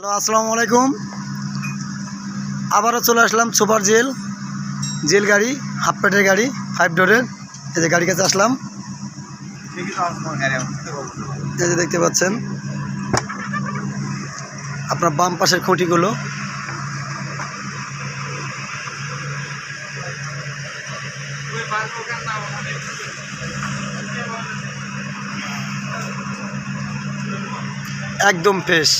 Hello, আসসালামু আলাইকুম। আবারও চলে আসলাম সুপার জেল জেল গাড়ি, হাফ প্যাটের গাড়ি ফাইভ ডোরের এই যে গাড়ি কাছে আসলাম। এই যে দেখতে পাচ্ছেন। আপনার বাম পাশের খুঁটিগুলো। একদম ফ্রেশ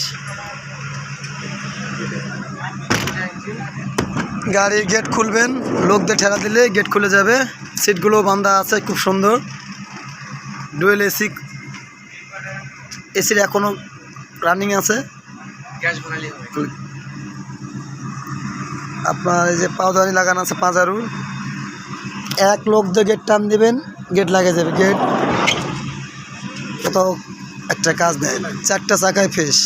গাড়ির গেট খুলবেন লোকদের ঠেলা দিলে গেট খুলে যাবে। সিটগুলো বান্ধা আছে খুব সুন্দর। ডুয়েল এসি এসির এখনও রানিং আছে। আপনার এই যে পাউদারি লাগানো আছে পাঁজারুর এক লোক দিয়ে গেট টান দিবেন গেট লাগে যাবে গেট কোথাও একটা কাজ নেই। চারটা চাকায় ফেস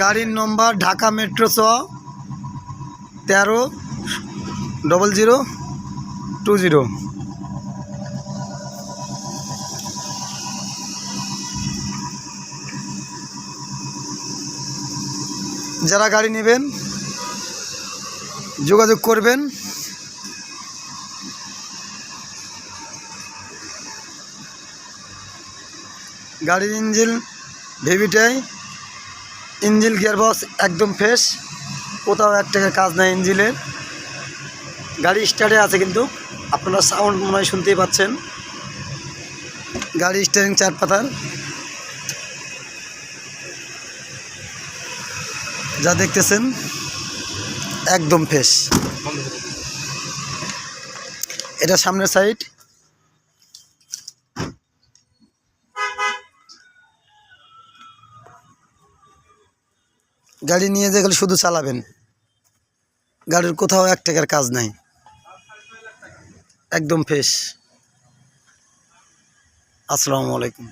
গাড়ির নম্বর ঢাকা মেট্রো চ তেরো ডবল জিরো টু জিরো যারা গাড়ি নেবেন, যোগাযোগ করবেন। গাড়ির ইঞ্জিন ভেভিটাই ইঞ্জিন গিয়ারবক্স একদম ফ্রেশ, কোথাও এক টাকা কাজ নেই ইঞ্জিনের গাড়ি স্টার্টে আছে কিন্তু, আপনারা সাউন্ড মনে হয় শুনতেই পাচ্ছেন। গাড়ি স্টারিং চার পাতার যা দেখতেছেন, একদম ফ্রেশ। এটা সামনের সাইড গাড়ি নিয়ে যে গেলে শুধু চালাবেন। গাড়ির কোথাও এক টাকার কাজ নাই। একদম ফ্রেশ আসসালামু আলাইকুম।